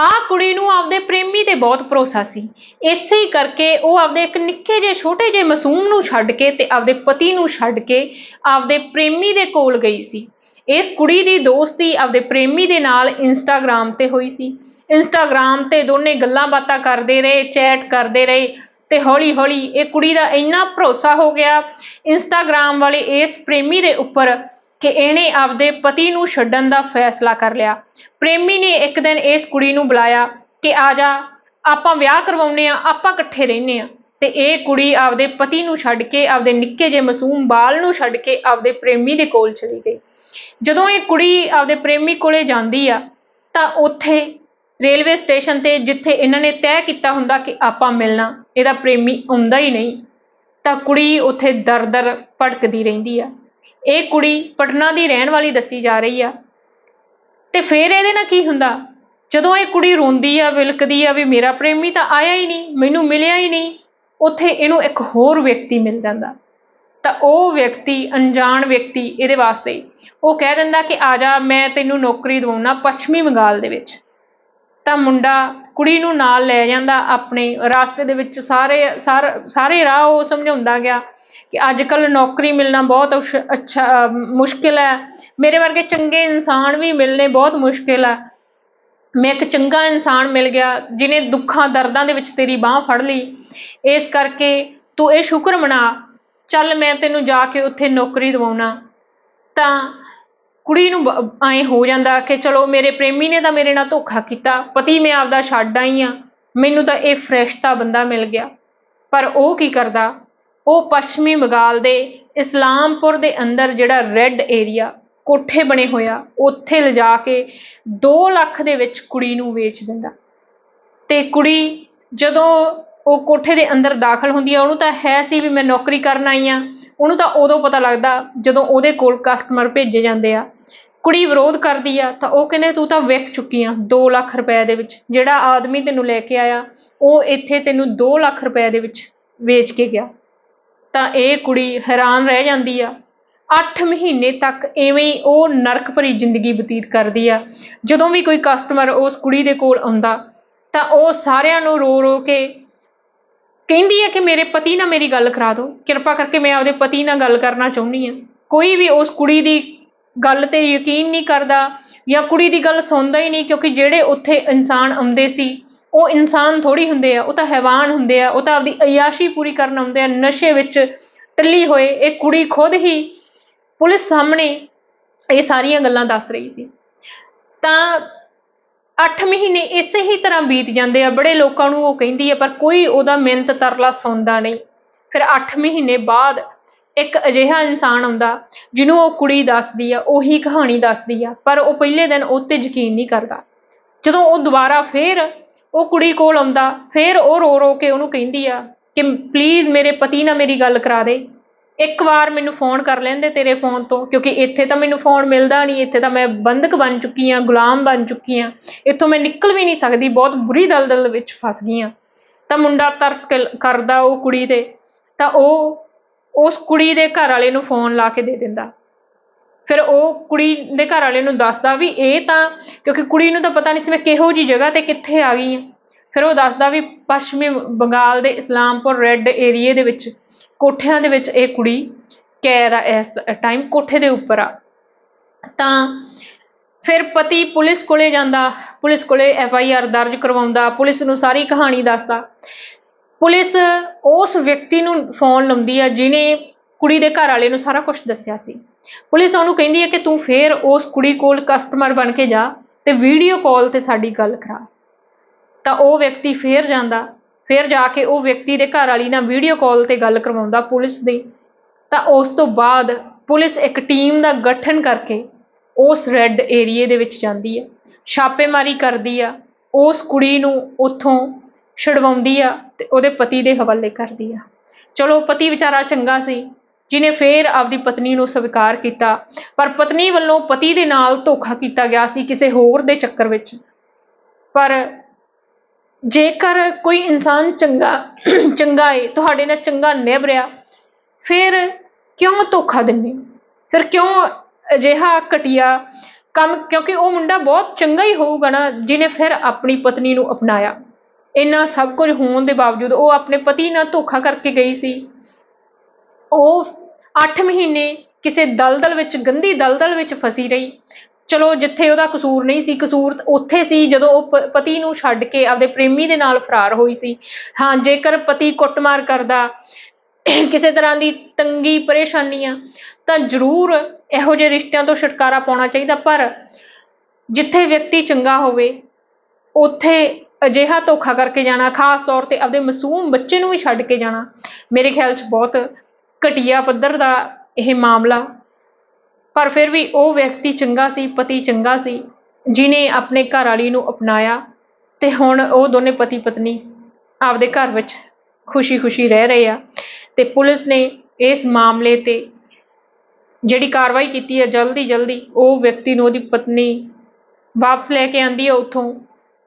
ਆਹ ਕੁੜੀ ਨੂੰ ਆਪਦੇ ਪ੍ਰੇਮੀ ਤੇ ਬਹੁਤ ਭਰੋਸਾ ਸੀ। ਇਸੇ ਹੀ ਕਰਕੇ ਉਹ ਆਪਦੇ ਇੱਕ ਨਿੱਕੇ ਜਿਹੇ, ਛੋਟੇ ਜਿਹੇ ਮਾਸੂਮ ਨੂੰ ਛੱਡ ਕੇ ਤੇ ਆਪਦੇ ਪਤੀ ਨੂੰ ਛੱਡ ਕੇ ਆਪਦੇ ਪ੍ਰੇਮੀ ਦੇ ਕੋਲ ਗਈ ਸੀ। ਇਸ ਕੁੜੀ ਦੀ ਦੋਸਤੀ ਆਪਦੇ ਪ੍ਰੇਮੀ ਦੇ ਨਾਲ ਇੰਸਟਾਗ੍ਰਾਮ ਤੇ ਹੋਈ ਸੀ। ਇੰਸਟਾਗ੍ਰਾਮ ਤੇ ਦੋਨੇ ਗੱਲਾਂ ਬਾਤਾਂ ਕਰਦੇ ਰਹੇ, ਚੈਟ ਕਰਦੇ ਰਹੇ ਤੇ ਹੌਲੀ ਹੌਲੀ ਇਹ ਕੁੜੀ ਦਾ ਇੰਨਾ ਭਰੋਸਾ ਹੋ ਗਿਆ। ਇੰਸਟਾਗ੍ਰਾਮ ਵਾਲੇ ਇਸ ਪ੍ਰੇਮੀ ਦੇ ਉੱਪਰ ਕਿ ਇਹਨੇ ਆਪਦੇ ਪਤੀ ਨੂੰ ਛੱਡਣ ਦਾ ਫੈਸਲਾ ਕਰ ਲਿਆ। ਪ੍ਰੇਮੀ ਨੇ ਇੱਕ ਦਿਨ ਇਸ ਕੁੜੀ ਨੂੰ ਬੁਲਾਇਆ ਕਿ ਆ ਜਾ, ਆਪਾਂ ਵਿਆਹ ਕਰਵਾਉਨੇ ਆ ਆਪਾਂ ਇਕੱਠੇ ਰਹਿੰਨੇ ਆ ਤੇ ਇਹ ਕੁੜੀ ਆਪਦੇ ਪਤੀ ਨੂੰ ਛੱਡ ਕੇ, ਆਪਦੇ ਨਿੱਕੇ ਜਿਹੇ ਮਾਸੂਮ ਬਾਲ ਨੂੰ ਛੱਡ ਕੇ ਆਪਦੇ ਪ੍ਰੇਮੀ ਦੇ ਕੋਲ ਚਲੀ ਗਈ। ਜਦੋਂ ਇਹ ਕੁੜੀ ਆਪਦੇ ਪ੍ਰੇਮੀ ਕੋਲੇ ਜਾਂਦੀ ਆ, ਤਾਂ ਉੱਥੇ ਰੇਲਵੇ ਸਟੇਸ਼ਨ ਤੇ ਜਿੱਥੇ ਇਹਨਾਂ ਨੇ ਤੈਅ ਕੀਤਾ ਹੁੰਦਾ ਕਿ ਆਪਾਂ ਮਿਲਣਾ, ਇਹਦਾ ਪ੍ਰੇਮੀ ਆਉਂਦਾ ਹੀ ਨਹੀਂ, ਤਾਂ ਕੁੜੀ ਉੱਥੇ ਦਰ-ਦਰ ਭਟਕਦੀ ਰਹਿੰਦੀ ਆ। ਇਹ ਕੁੜੀ ਪਟਨਾ ਦੀ ਰਹਿਣ ਵਾਲੀ ਦੱਸੀ ਜਾ ਰਹੀ ਆ। ਤੇ ਫਿਰ ਇਹਦੇ ਨਾਲ ਕੀ ਹੁੰਦਾ? ਜਦੋਂ ਇਹ ਕੁੜੀ ਰੋਂਦੀ ਆ, ਵਿਲਕਦੀ ਆ ਵੀ ਮੇਰਾ ਪ੍ਰੇਮੀ ਤਾਂ ਆਇਆ ਹੀ ਨਹੀਂ, ਮੈਨੂੰ ਮਿਲਿਆ ਹੀ ਨਹੀਂ, ਉੱਥੇ ਇਹਨੂੰ ਇੱਕ ਹੋਰ ਵਿਅਕਤੀ ਮਿਲ ਜਾਂਦਾ। ਤਾਂ ਉਹ ਵਿਅਕਤੀ, ਅਣਜਾਣ ਵਿਅਕਤੀ ਇਹਦੇ ਵਾਸਤੇ ਉਹ ਕਹਿ ਦਿੰਦਾ ਕਿ ਆ ਜਾ, ਮੈਂ ਤੈਨੂੰ ਨੌਕਰੀ ਦਿਵਾਉਣਾ ਪੱਛਮੀ ਬੰਗਾਲ ਦੇ ਵਿੱਚ। ਤਾਂ ਮੁੰਡਾ ਕੁੜੀ ਨੂੰ ਨਾਲ ਲੈ ਜਾਂਦਾ, ਆਪਣੇ ਰਾਸਤੇ ਦੇ ਵਿੱਚ ਸਾਰੇ, ਸਾਰ- ਸਾਰੇ ਰਾਹ ਉਹ ਸਮਝਾਉਂਦਾ ਗਿਆ ਕਿ ਅੱਜ ਕੱਲ ਨੌਕਰੀ ਮਿਲਣਾ ਬਹੁਤ ਅੱਛਾ ਮੁਸ਼ਕਿਲ ਹੈ। ਮੇਰੇ ਵਰਗੇ ਚੰਗੇ ਇਨਸਾਨ ਵੀ ਮਿਲਣੇ ਬਹੁਤ ਮੁਸ਼ਕਿਲ ਹੈ। ਮੈਂ ਇੱਕ ਚੰਗਾ ਇਨਸਾਨ ਮਿਲ ਗਿਆ, ਜਿਨੇ ਦੁੱਖਾਂ, ਦਰਦਾਂ ਦੇ ਵਿੱਚ ਤੇਰੀ ਬਾਹ ਫੜ ਲਈ। ਇਸ ਕਰਕੇ ਤੂੰ ਇਹ ਸ਼ੁਕਰ ਮਨਾ, ਚੱਲ ਮੈਂ ਤੈਨੂੰ ਜਾ ਕੇ ਉੱਥੇ ਨੌਕਰੀ ਦਿਵਾਉਣਾ। ਤਾਂ ਕੁੜੀ ਨੂੰ ਐ ਹੋ ਜਾਂਦਾ ਕਿ ਚਲੋ ਮੇਰੇ ਪ੍ਰੇਮੀ ਨੇ ਤਾਂ ਮੇਰੇ ਨਾਲ ਧੋਖਾ ਕੀਤਾ, ਪਤੀ ਮੈਂ ਆਪਦਾ ਛੱਡ ਆਈ ਆ। ਮੈਨੂੰ ਤਾਂ ਇਹ ਫਰੈਸ਼ ਫਰੈਸ਼ਤਾ ਬੰਦਾ ਮਿਲ ਗਿਆ। ਪਰ ਉਹ ਕੀ ਕਰਦਾ? ਉਹ ਪੱਛਮੀ ਬੰਗਾਲ ਦੇ ਇਸਲਾਮਪੁਰ ਦੇ ਅੰਦਰ ਜਿਹੜਾ ਰੈੱਡ ਏਰੀਆ ਕੋਠੇ ਬਣੇ ਹੋਇਆ ਉੱਥੇ ਲਿਜਾ ਕੇ 2 ਲੱਖ ਦੇ ਵਿੱਚ ਕੁੜੀ ਨੂੰ ਵੇਚ ਦਿੰਦਾ। ਤੇ ਕੁੜੀ ਜਦੋਂ ਉਹ ਕੋਠੇ ਦੇ ਅੰਦਰ ਦਾਖਲ ਹੁੰਦੀ ਆ, ਉਹਨੂੰ ਤਾਂ ਹੈ ਸੀ ਵੀ ਮੈਂ ਨੌਕਰੀ ਕਰਨ ਆਈ ਆ। ਉਹਨੂੰ ਤਾਂ ਉਦੋਂ ਪਤਾ ਲੱਗਦਾ ਜਦੋਂ ਉਹਦੇ ਕੋਲ ਕਸਟਮਰ ਭੇਜੇ ਜਾਂਦੇ ਆ। ਕੁੜੀ ਵਿਰੋਧ ਕਰਦੀ ਆ, ਤਾਂ ਉਹ ਕਹਿੰਦੇ ਤੂੰ ਤਾਂ ਵਿਕ ਚੁੱਕੀ ਆ 2 ਲੱਖ ਰੁਪਏ ਦੇ ਵਿੱਚ। ਜਿਹੜਾ ਆਦਮੀ ਤੈਨੂੰ ਲੈ ਕੇ ਆਇਆ, ਉਹ ਇੱਥੇ ਤੈਨੂੰ 2 ਲੱਖ ਰੁਪਏ ਦੇ ਵਿੱਚ ਵੇਚ ਕੇ ਗਿਆ। ਤਾਂ ਇਹ ਕੁੜੀ ਹੈਰਾਨ ਰਹਿ ਜਾਂਦੀ ਆ। 8 ਮਹੀਨੇ ਤੱਕ ਐਵੇਂ ਹੀ ਉਹ ਨਰਕ ਭਰੀ ਜ਼ਿੰਦਗੀ ਬਤੀਤ ਕਰਦੀ ਆ। ਜਦੋਂ ਵੀ ਕੋਈ ਕਸਟਮਰ ਉਸ ਕੁੜੀ ਦੇ ਕੋਲ ਆਉਂਦਾ, ਤਾਂ ਉਹ ਸਾਰਿਆਂ ਨੂੰ ਰੋ ਰੋ ਕੇ ਕਹਿੰਦੀ ਹੈ ਕਿ ਮੇਰੇ ਪਤੀ ਨਾਲ ਮੇਰੀ ਗੱਲ ਕਰਾ ਦਿਓ। ਕਿਰਪਾ ਕਰਕੇ ਮੈਂ ਆਪਦੇ ਪਤੀ ਨਾਲ ਗੱਲ ਕਰਨਾ ਚਾਹੁੰਦੀ ਹਾਂ ਕੋਈ ਵੀ ਉਸ ਕੁੜੀ ਦੀ ਗੱਲ ਤੇ ਯਕੀਨ ਨਹੀਂ ਕਰਦਾ ਜਾਂ ਕੁੜੀ ਦੀ ਗੱਲ ਸੁਣਦਾ ਹੀ ਨਹੀਂ, ਕਿਉਂਕਿ ਜਿਹੜੇ ਉੱਥੇ ਇਨਸਾਨ ਆਉਂਦੇ ਸੀ ਉਹ ਇਨਸਾਨ ਥੋੜੀ ਹੁੰਦੇ ਆ, ਉਹ ਤਾਂ ਹੈਵਾਨ ਹੁੰਦੇ ਆ, ਉਹ ਤਾਂ ਆਪਦੀ ਅਯਾਸ਼ੀ ਪੂਰੀ ਕਰਨ ਆਉਂਦੇ ਆ, ਨਸ਼ੇ ਵਿੱਚ ਟੱਲੀ ਹੋਏ, ਇਹ ਕੁੜੀ ਖੁਦ ਹੀ ਪੁਲਿਸ ਸਾਹਮਣੇ ਇਹ ਸਾਰੀਆਂ ਗੱਲਾਂ ਦੱਸ ਰਹੀ ਸੀ। ਤਾਂ 8 ਮਹੀਨੇ ਇਸੇ ਹੀ ਤਰ੍ਹਾਂ ਬੀਤ ਜਾਂਦੇ ਆ, ਬੜੇ ਲੋਕਾਂ ਨੂੰ ਉਹ ਕਹਿੰਦੀ ਆ, ਪਰ ਕੋਈ ਉਹਦਾ ਮਿਹਨਤ ਤਰਲਾ ਸੁਣਦਾ ਨਹੀਂ। ਫਿਰ 8 ਮਹੀਨੇ ਬਾਅਦ ਇੱਕ ਅਜਿਹਾ ਇਨਸਾਨ ਆਉਂਦਾ, ਜਿਹਨੂੰ ਉਹ ਕੁੜੀ ਦੱਸਦੀ ਆ, ਉਹੀ ਕਹਾਣੀ ਦੱਸਦੀ ਆ, ਪਰ ਉਹ ਪਹਿਲੇ ਦਿਨ ਉਹ 'ਤੇ ਯਕੀਨ ਨਹੀਂ ਕਰਦਾ। ਜਦੋਂ ਉਹ ਦੁਬਾਰਾ ਫੇਰ ਉਹ ਕੁੜੀ ਕੋਲ ਆਉਂਦਾ, ਫਿਰ ਉਹ ਰੋ ਰੋ ਕੇ ਉਹਨੂੰ ਕਹਿੰਦੀ ਆ ਕਿ ਪਲੀਜ਼ ਮੇਰੇ ਪਤੀ ਨਾਲ ਮੇਰੀ ਗੱਲ ਕਰਾ ਦੇ। ਇੱਕ ਵਾਰ ਮੈਨੂੰ ਫੋਨ ਕਰ ਲੈਂਦੇ ਤੇਰੇ ਫੋਨ ਤੋਂ, ਕਿਉਂਕਿ ਇੱਥੇ ਤਾਂ ਮੈਨੂੰ ਫੋਨ ਮਿਲਦਾ ਨਹੀਂ, ਇੱਥੇ ਤਾਂ ਮੈਂ ਬੰਦਕ ਬਣ ਚੁੱਕੀ ਹਾਂ ਗੁਲਾਮ ਬਣ ਚੁੱਕੀ ਹਾਂ ਇੱਥੋਂ ਮੈਂ ਨਿਕਲ ਵੀ ਨਹੀਂ ਸਕਦੀ, ਬਹੁਤ ਬੁਰੀ ਦਲਦਲ ਵਿੱਚ ਫਸ ਗਈ ਹਾਂ ਤਾਂ ਮੁੰਡਾ ਤਰਸ ਕਰ- ਕਰਦਾ ਉਹ ਕੁੜੀ ਤੇ, ਤਾਂ ਉਹ, ਉਸ ਕੁੜੀ ਦੇ ਘਰ ਵਾਲੇ ਨੂੰ ਫੋਨ ਲਾ ਕੇ ਦੇ ਦਿੰਦਾ। ਫਿਰ ਉਹ ਕੁੜੀ ਦੇ ਘਰ ਵਾਲੇ ਨੂੰ ਦੱਸਦਾ ਵੀ ਇਹ ਤਾਂ, ਕਿਉਂਕਿ ਕੁੜੀ ਨੂੰ ਤਾਂ ਪਤਾ ਨਹੀਂ ਸੀ ਮੈਂ ਕਿਹੋ ਜੀ ਜਗ੍ਹਾ ਤੇ ਕਿੱਥੇ ਆ ਗਈ ਹਾਂ। ਫਿਰ ਉਹ ਦੱਸਦਾ ਵੀ ਪੱਛਮੀ ਬੰਗਾਲ ਦੇ ਇਸਲਾਮਪੁਰ ਰੈੱਡ ਏਰੀਏ ਦੇ ਵਿੱਚ, ਕੋਠਿਆਂ ਦੇ ਵਿੱਚ ਇਹ ਕੁੜੀ ਕੈਦ ਆ, ਇਸ ਟਾਈਮ ਕੋਠੇ ਦੇ ਉੱਪਰ ਆ। ਤਾਂ ਫਿਰ ਪਤੀ ਪੁਲਿਸ ਕੋਲੇ ਜਾਂਦਾ, ਪੁਲਿਸ ਕੋਲੇ ਐਫ ਆਈ ਆਰ ਦਰਜ ਕਰਵਾਉਂਦਾ, ਪੁਲਿਸ ਨੂੰ ਸਾਰੀ ਕਹਾਣੀ ਦੱਸਦਾ। ਪੁਲਿਸ ਉਸ ਵਿਅਕਤੀ ਨੂੰ ਫੋਨ ਲਾਉਂਦੀ ਆ ਜਿਨੇ ਕੁੜੀ ਦੇ ਘਰ ਵਾਲੇ ਨੂੰ ਸਾਰਾ ਕੁਝ ਦੱਸਿਆ ਸੀ। ਪੁਲਿਸ ਉਹਨੂੰ ਕਹਿੰਦੀ ਹੈ ਕਿ ਤੂੰ ਫੇਰ ਉਸ ਕੁੜੀ ਕੋਲ ਕਸਟਮਰ ਬਣ ਕੇ ਜਾ ਤੇ ਵੀਡੀਓ ਕਾਲ ਤੇ ਸਾਡੀ ਗੱਲ ਕਰਾ। ਤਾਂ ਉਹ ਵਿਅਕਤੀ ਫੇਰ ਜਾਂਦਾ, ਫੇਰ ਜਾ ਕੇ ਉਹ ਵਿਅਕਤੀ ਦੇ ਘਰ ਵਾਲੀ ਨਾਲ ਵੀਡੀਓ ਕਾਲ ਤੇ ਗੱਲ ਕਰਵਾਉਂਦਾ ਪੁਲਿਸ ਦੀ। ਤਾਂ ਉਸ ਤੋਂ ਬਾਅਦ ਪੁਲਿਸ ਇੱਕ ਟੀਮ ਦਾ ਗਠਨ ਕਰਕੇ ਉਸ ਰੈੱਡ ਏਰੀਏ ਦੇ ਵਿੱਚ ਜਾਂਦੀ ਹੈ, ਛਾਪੇਮਾਰੀ ਕਰਦੀ ਆ, ਉਸ ਕੁੜੀ ਨੂੰ ਉੱਥੋਂ ਛਡਵਾਉਂਦੀ ਆ ਤੇ ਉਹਦੇ ਪਤੀ ਦੇ ਹਵਾਲੇ ਕਰਦੀ ਆ। ਚਲੋ ਪਤੀ ਵਿਚਾਰਾ ਚੰਗਾ ਸੀ ਜਿਨੇ ਫੇਰ ਆਪਦੀ ਪਤਨੀ ਨੂੰ ਸਵੀਕਾਰ ਕੀਤਾ। ਪਰ ਪਤਨੀ ਵੱਲੋਂ ਪਤੀ ਦੇ ਨਾਲ ਧੋਖਾ ਕੀਤਾ ਗਿਆ ਸੀ ਕਿਸੇ ਹੋਰ ਦੇ ਚੱਕਰ ਵਿੱਚ। ਪਰ ਜੇਕਰ ਕੋਈ ਇਨਸਾਨ ਚੰਗਾ ਚੰਗਾ ਏ, ਤੁਹਾਡੇ ਨਾਲ ਚੰਗਾ ਨਿਭ ਰਿਹਾ ਫਿਰ ਕਿਉਂ ਧੋਖਾ ਦਿੰਦੇ? ਫਿਰ ਕਿਉਂ ਅਜਿਹਾ ਘਟੀਆ ਕੰਮ? ਕਿਉਂਕਿ ਉਹ ਮੁੰਡਾ ਬਹੁਤ ਚੰਗਾ ਹੀ ਹੋਊਗਾ ਨਾ ਜਿਹਨੇ ਫਿਰ ਆਪਣੀ ਪਤਨੀ ਨੂੰ ਅਪਣਾਇਆ। ਇੰਨਾ ਸਭ ਕੁਝ ਹੋਣ ਦੇ ਬਾਵਜੂਦ ਉਹ ਆਪਣੇ ਪਤੀ ਨਾਲ ਧੋਖਾ ਕਰਕੇ ਗਈ ਸੀ। ਉਹ 8 ਮਹੀਨੇ ਕਿਸੇ ਦਲਦਲ ਵਿੱਚ, ਗੰਦੀ ਦਲਦਲ ਵਿੱਚ ਫਸੀ ਰਹੀ। ਚਲੋ, ਜਿੱਥੇ ਉਹਦਾ ਕਸੂਰ ਨਹੀਂ ਸੀ, ਕਸੂਰ ਉੱਥੇ ਸੀ ਜਦੋਂ ਉਹ ਪਤੀ ਨੂੰ ਛੱਡ ਕੇ ਆਪਦੇ ਪ੍ਰੇਮੀ ਦੇ ਨਾਲ ਫਰਾਰ ਹੋਈ ਸੀ। ਹਾਂ, ਜੇਕਰ ਪਤੀ ਕੁੱਟਮਾਰ ਕਰਦਾ, ਕਿਸੇ ਤਰ੍ਹਾਂ ਦੀ ਤੰਗੀ, ਪਰੇਸ਼ਾਨੀਆਂ, ਤਾਂ ਜ਼ਰੂਰ ਇਹੋ ਜਿਹੇ ਰਿਸ਼ਤਿਆਂ ਤੋਂ ਛੁਟਕਾਰਾ ਪਾਉਣਾ ਚਾਹੀਦਾ। ਪਰ ਜਿੱਥੇ ਵਿਅਕਤੀ ਚੰਗਾ ਹੋਵੇ, ਉੱਥੇ ਅਜਿਹਾ ਧੋਖਾ ਕਰਕੇ ਜਾਣਾ, ਖਾਸ ਤੌਰ ਤੇ ਆਪਦੇ ਮਾਸੂਮ ਬੱਚੇ ਨੂੰ ਵੀ ਛੱਡ ਕੇ ਜਾਣਾ, ਮੇਰੇ ਖਿਆਲ 'ਚ ਬਹੁਤ ਘਟੀਆ ਪੱਧਰ ਦਾ ਇਹ ਮਾਮਲਾ। ਪਰ ਫਿਰ ਵੀ ਉਹ ਵਿਅਕਤੀ ਚੰਗਾ ਸੀ, ਪਤੀ ਚੰਗਾ ਸੀ, ਜਿਨੇ ਆਪਣੇ ਘਰ ਵਾਲੀ ਨੂੰ ਅਪਣਾਇਆ ਤੇ ਹੁਣ ਉਹ ਦੋਨੇ ਪਤੀ ਪਤਨੀ ਆਪਦੇ ਘਰ ਵਿੱਚ ਖੁਸ਼ੀ-ਖੁਸ਼ੀ ਰਹਿ ਰਹੇ ਆ ਤੇ ਪੁਲਿਸ ਨੇ ਇਸ ਮਾਮਲੇ ਤੇ ਜਿਹੜੀ ਕਾਰਵਾਈ ਕੀਤੀ ਹੈ ਜਲਦੀ ਜਲਦੀ ਉਹ ਵਿਅਕਤੀ ਨੂੰ ਉਹਦੀ ਪਤਨੀ ਵਾਪਸ ਲੈ ਕੇ ਆਂਦੀ ਹੈ ਉੱਥੋਂ।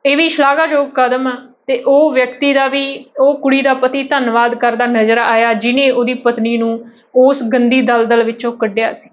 ਇਹ ਵੀ ਸ਼ਲਾਘਾਯੋਗ ਕਦਮ ਆ ਤੇ ਉਹ ਵਿਅਕਤੀ ਦਾ ਵੀ, ਉਹ ਕੁੜੀ ਦਾ ਪਤੀ ਧੰਨਵਾਦ ਕਰਦਾ ਨਜ਼ਰ ਆਇਆ ਜਿਹਨੇ ਉਹਦੀ ਪਤਨੀ ਨੂੰ ਉਸ ਗੰਦੀ ਦਲਦਲ ਵਿੱਚੋਂ ਕੱਢਿਆ ਸੀ।